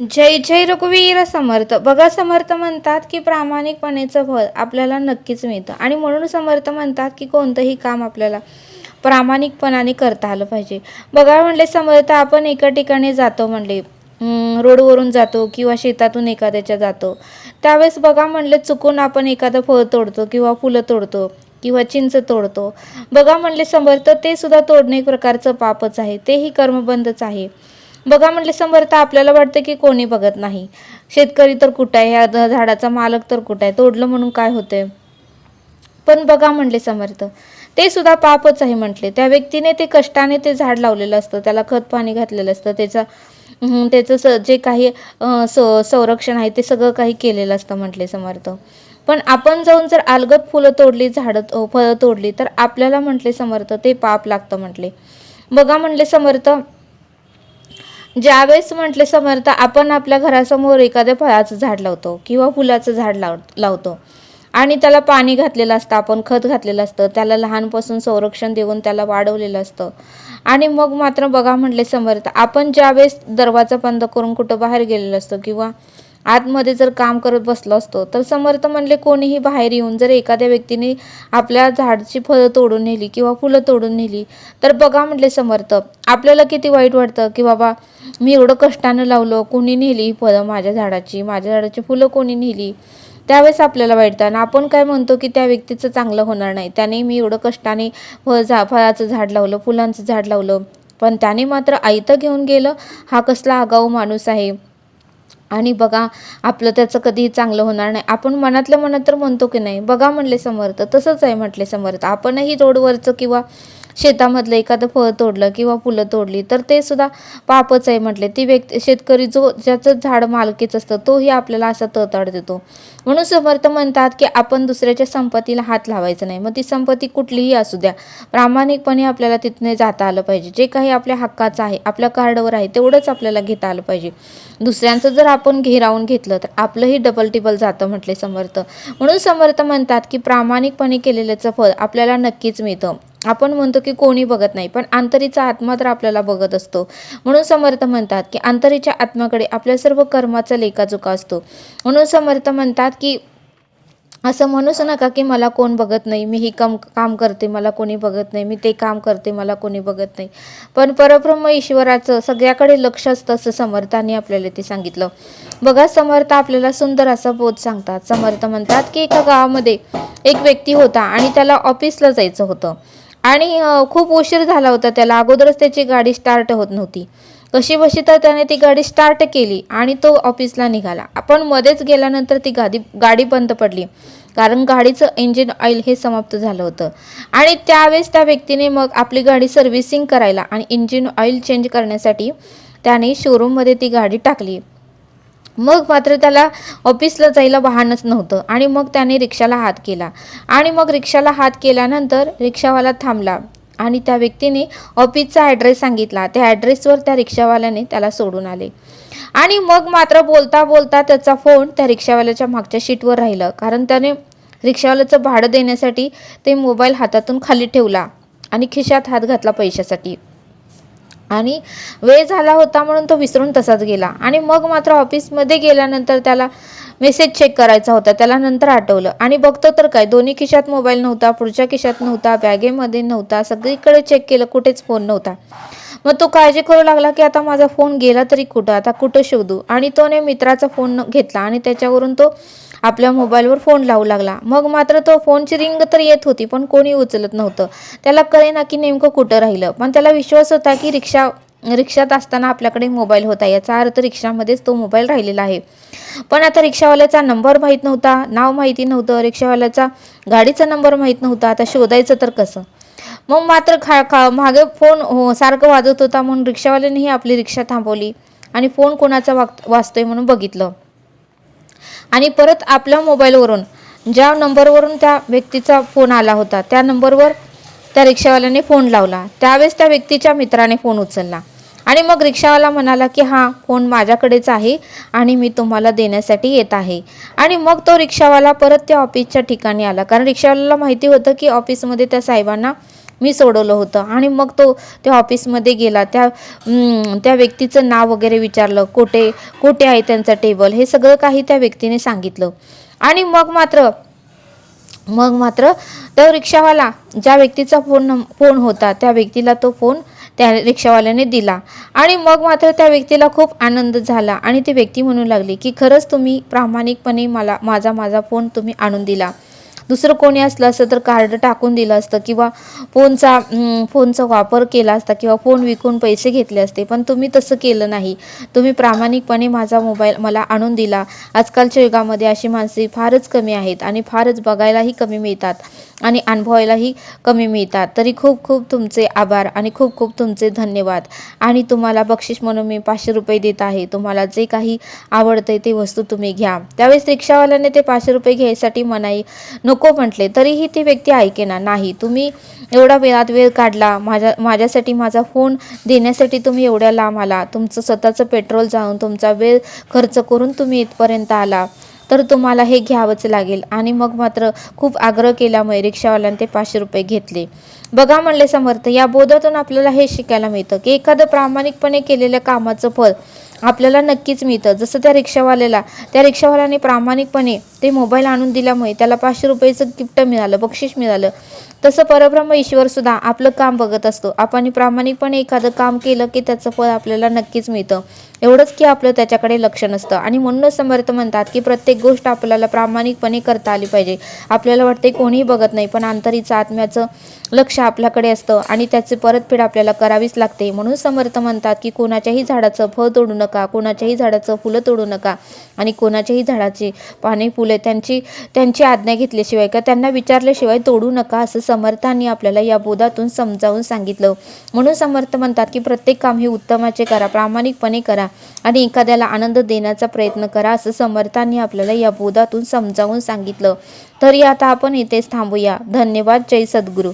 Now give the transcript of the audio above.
जय जय रघुवीर समर्थ. बघा समर्थ म्हणतात की प्रामाणिकपणेचं फळ आपल्याला नक्कीच मिळतं. आणि म्हणून समर्थ म्हणतात की कोणतंही काम आपल्याला प्रामाणिकपणाने करता आलं पाहिजे. बघा म्हणले समर्थ आपण एका ठिकाणी जातो म्हणले रोडवरून जातो किंवा शेतातून एखाद्याच्या जातो. त्यावेळेस बघा म्हणले चुकून आपण एखादं फळ तोडतो किंवा फुलं तोडतो किंवा चिंच तोडतो. बघा म्हणले समर्थ ते सुद्धा तोडणे एक प्रकारचं पापच आहे. तेही कर्मबंधच आहे. बघा म्हटले समर्थ आपल्याला वाटतं की कोणी बघत नाही. शेतकरी तर कुठं आहे? ह्या झाडाचा मालक तर कुठं आहे? तोडलं म्हणून काय होतंय? पण बघा म्हणले समर्थ ते सुद्धा पापच आहे म्हटले. त्या व्यक्तीने ते कष्टाने ते झाड लावलेलं असतं. त्याला खत पाणी घातलेलं असतं. त्याचा त्याचं स जे काही स संरक्षण आहे ते सगळं काही केलेलं असतं म्हटले समर्थ पण आपण जाऊन जर अलगत फुलं तोडली झाडं फळं तोडली तर आपल्याला म्हटले समर्थ ते पाप लागतं म्हटले. बघा म्हटले समर्थ ज्यावेळेस म्हटले समर्थ आपण आपल्या घरासमोर एखाद्या फळाचं झाड लावतो किंवा फुलाचं झाड लाव लावतो. आणि त्याला पाणी घातलेलं असतं आपण खत घातलेलं असतं त्याला लहानपासून संरक्षण देऊन त्याला वाढवलेलं असतं. आणि मग मात्र बघा म्हटले समर्थ आपण ज्यावेळेस दरवाजा बंद करून कुठं बाहेर गेलेलं असतं किंवा आतमध्ये जर काम करत बसलो असतो तर समर्थ म्हणले कोणीही बाहेर येऊन जर एखाद्या व्यक्तीने आपल्या झाडची फळं तोडून नेली किंवा फुलं तोडून नेली तर बघा म्हटले समर्थ आपल्याला किती वाईट वाटतं की बाबा मी एवढं कष्टानं लावलं कोणी नेली ही फळं माझ्या झाडाची माझ्या झाडाची फुलं कोणी नेली? त्यावेळेस आपल्याला वाईट आणि आपण काय म्हणतो की त्या व्यक्तीचं चांगलं होणार नाही. त्याने मी एवढं कष्टाने फळ झा फळाचं झाड लावलं फुलांचं झाड लावलं पण त्याने मात्र आयतं घेऊन गेलं. हा कसला आगाऊ माणूस आहे. आणि बघा आपलं त्याचं कधीही चांगलं होणार नाही. आपण मनातल्या मनात तर म्हणतो की नाही बघा म्हणले समर्थ तसंच आहे म्हटले समर्थ. आपणही रोडवरचं किंवा शेतामधलं एखादं फळ तोडलं किंवा फुलं तोडली तर ते सुद्धा पापच आहे म्हटले. ती व्यक्ती शेतकरी जो ज्याचं झाड मालकीच असतं तोही आपल्याला असा तळताड देतो. म्हणून समर्थ म्हणतात की आपण दुसऱ्याच्या संपत्तीला हात लावायचा नाही. मग ती संपत्ती कुठलीही असू द्या. प्रामाणिकपणे आपल्याला तिथने जाता आलं पाहिजे. जे काही आपल्या हक्काचं आहे आपल्या कार्डवर आहे तेवढंच आपल्याला घेता आलं पाहिजे. दुसऱ्यांचं जर आपण घेरावून घेतलं तर आपलंही डबल टिबल जातं म्हटले समर्थ. म्हणून समर्थ म्हणतात की प्रामाणिकपणे केलेल्याचं फळ आपल्याला नक्कीच मिळतं. आपण म्हणतो की कोणी बघत नाही पण अंतरीचा आत्मा तर आपल्याला बघत असतो. म्हणून समर्थ म्हणतात की अंतरीच्या आत्म्याकडे आपल्या सर्व कर्माचा लेखाजोखा असतो. म्हणून समर्थ म्हणतात की असं म्हणूच नका की मला कोण बघत नाही मी ही कम काम करते मला कोणी बघत नाही मी ते काम करते मला कोणी बघत नाही. पण परब्रह्म ईश्वराचं सगळ्याकडे लक्ष असतं असं समर्थांनी आपल्याला ते सांगितलं. बघा समर्थ आपल्याला सुंदर असा बोध सांगतात. समर्थ म्हणतात की एका गावामध्ये एक व्यक्ती होता आणि त्याला ऑफिसला जायचं होतं. आणि खूप उशीर झाला होता त्याला. अगोदरच त्याची गाडी स्टार्ट होत नव्हती. कशी बशी तर त्याने ती गाडी स्टार्ट केली आणि तो ऑफिसला निघाला. आपण मध्येच गेल्यानंतर ती गाडी गाडी बंद पडली. कारण गाडीचं इंजिन ऑइल हे समाप्त झालं होतं. आणि त्यावेळेस त्या व्यक्तीने मग आपली गाडी सर्व्हिसिंग करायला आणि इंजिन ऑइल चेंज करण्यासाठी त्याने शोरूममध्ये ती गाडी टाकली. मग मात्र त्याला ऑफिसला जायला वाहनच नव्हतं. आणि मग त्याने रिक्षाला हात केला. आणि मग रिक्षाला हात केल्यानंतर रिक्षावाला थांबला. आणि त्या व्यक्तीने ऑफिसचा ॲड्रेस सांगितला. त्या ॲड्रेसवर त्या रिक्षावाल्याने त्याला सोडून आले. आणि मग मात्र बोलता बोलता त्याचा फोन त्या रिक्षावाल्याच्या मागच्या शीटवर राहिलं. कारण त्याने रिक्षावाल्याचं भाडं देण्यासाठी ते मोबाईल हातातून खाली ठेवला. आणि खिशात हात घातला पैशासाठी. आणि वेळ झाला होता म्हणून तो विसरून तसाच गेला. आणि मग मात्र ऑफिसमध्ये गेल्यानंतर त्याला मेसेज चेक करायचा होता. त्याला नंतर आठवलं. आणि बघतो तर काय दोन्ही खिशात मोबाईल नव्हता पुढच्या खिशात नव्हता बॅगेमध्ये नव्हता सगळीकडे चेक केलं कुठेच फोन नव्हता. मग तो काळजी करू लागला की आता माझा फोन गेला तरी कुठं? आता कुठं शोधू? आणि तोने मित्राचा फोन घेतला आणि त्याच्यावरून तो आपल्या मोबाईलवर फोन लावू लागला. मग मात्र तो फोनची रिंग तर येत होती पण कोणी उचलत नव्हतं. त्याला कळेना की नेमकं कुठं राहिलं. पण त्याला विश्वास होता की रिक्षा रिक्षात असताना आपल्याकडे मोबाईल होता. याचा अर्थ रिक्षामध्येच तो मोबाईल राहिलेला आहे. पण आता रिक्षावाल्याचा नंबर माहीत नव्हता नाव माहिती नव्हतं रिक्षावाल्याचा गाडीचा नंबर माहीत नव्हता. आता शोधायचं तर कसं? मग मात्र खा खा मागे फोन हो सारखं वाजत होता म्हणून रिक्षावाल्यानेही आपली रिक्षा थांबवली आणि फोन कोणाचा वाग वाजतोय म्हणून बघितलं. आणि परत आपल्या मोबाईलवरून ज्या नंबरवरून त्या व्यक्तीचा फोन आला होता त्या नंबरवर त्या रिक्षावाल्याने फोन लावला. त्यावेळेस त्या व्यक्तीच्या मित्राने फोन उचलला. आणि मग रिक्षावाला म्हणाला की हां फोन माझ्याकडेच आहे आणि मी तुम्हाला देण्यासाठी येत आहे. आणि मग तो रिक्षावाला परत त्या ऑफिसच्या ठिकाणी आला. कारण रिक्षावाल्याला माहिती होतं की ऑफिसमध्ये त्या साहेबांना मी सोडवलं होतं. आणि मग तो त्या ऑफिसमध्ये गेला. त्या त्या व्यक्तीचं नाव वगैरे विचारलं. कोठे कोठे आहे त्यांचं टेबल? हे सगळं काही त्या व्यक्तीने सांगितलं. आणि मग मात्र मग मात्र तो रिक्षावाला ज्या व्यक्तीचा फोन फोन होता त्या व्यक्तीला तो फोन त्या रिक्षावाल्याने दिला. आणि मग मात्र त्या व्यक्तीला खूप आनंद झाला. आणि ती व्यक्ती म्हणू लागली की खरंच तुम्ही प्रामाणिकपणे मला माझा माझा फोन तुम्ही आणून दिला. दुसरं कोणी असलं असतं तर कार्ड टाकून दिलं असतं किंवा फोनचा फोनचा वापर केला असता किंवा फोन विकून पैसे घेतले असते. पण तुम्ही तसं केलं नाही. तुम्ही प्रामाणिकपणे माझा मोबाईल मला आणून दिला. आजकालच्या युगामध्ये अशी माणसे फारच कमी आहेत आणि फारच बघायलाही कमी मिळतात. आणि अनुभवायलाही कमी मिळतात. तरी खूप खूप तुमचे आभार आणि खूप खूप तुमचे धन्यवाद. आणि तुम्हाला बक्षीस म्हणून मी पाचशे रुपये देत आहे. तुम्हाला जे काही आवडते ते वस्तू तुम्ही घ्या. त्यावेळेस रिक्षावाल्याने ते पाचशे रुपये घ्यायसाठी मनाई नको म्हटले. तरीही ती व्यक्ती ऐकेना नाही. तुम्ही एवढा वेळात वेळ काढला. माझ्या माझ्यासाठी माझा फोन देण्यासाठी तुम्ही एवढ्या लांब आला. तुमचं स्वतःचं पेट्रोल जाऊन तुमचा वेळ खर्च करून तुम्ही इथपर्यंत आला. तर तुम्हाला हे घ्यावंच लागेल. आणि मग मात्र खूप आग्रह केल्यामुळे रिक्षावाल्याने ते पाचशे रुपये घेतले. बघा म्हणले समर्थ या बोधातून आपल्याला हे शिकायला मिळतं की एखादं प्रामाणिकपणे केलेल्या कामाचं फळ आपल्याला नक्कीच मिळतं. जसं त्या रिक्षावाल्याला त्या रिक्षावाल्याने प्रामाणिकपणे ते मोबाईल आणून दिल्यामुळे त्याला पाचशे रुपयेचं गिफ्ट मिळालं बक्षीस मिळालं. तसं परब्रह्म ईश्वर सुद्धा आपलं काम बघत असतो. आपण प्रामाणिकपणे एखादं काम केलं की त्याचं फळ आपल्याला नक्कीच मिळतं. एवढंच की आपलं त्याच्याकडे लक्ष नसतं. आणि म्हणूनच समर्थ म्हणतात की प्रत्येक गोष्ट आपल्याला प्रामाणिकपणे करता आली पाहिजे. आपल्याला वाटते कोणीही बघत नाही पण आंतरिक आत्म्याचं लक्ष आपल्याकडे असतं आणि त्याची परतफेड आपल्याला करावीच लागते. म्हणून समर्थ म्हणतात की कोणाच्याही झाडाचं फळ तोडू नका कोणाच्याही झाडाचं फुलं तोडू नका आणि कोणाच्याही झाडाची पाने फुले त्यांची त्यांची आज्ञा घेतल्याशिवाय किंवा त्यांना विचारल्याशिवाय तोडू नका असं समर्थांनी आपल्याला या बोधातून समजावून सांगितलं. म्हणून समर्थ म्हणतात की प्रत्येक काम हे उत्तमाचे करा प्रामाणिकपणे करा. करा आणि एखाद्याला आनंद देण्याचा प्रयत्न करा असं समर्थांनी आपल्याला या बोधातून समजावून सांगितलं. तरी आता आपण इथेच थांबूया. धन्यवाद. जय सद्गुरू.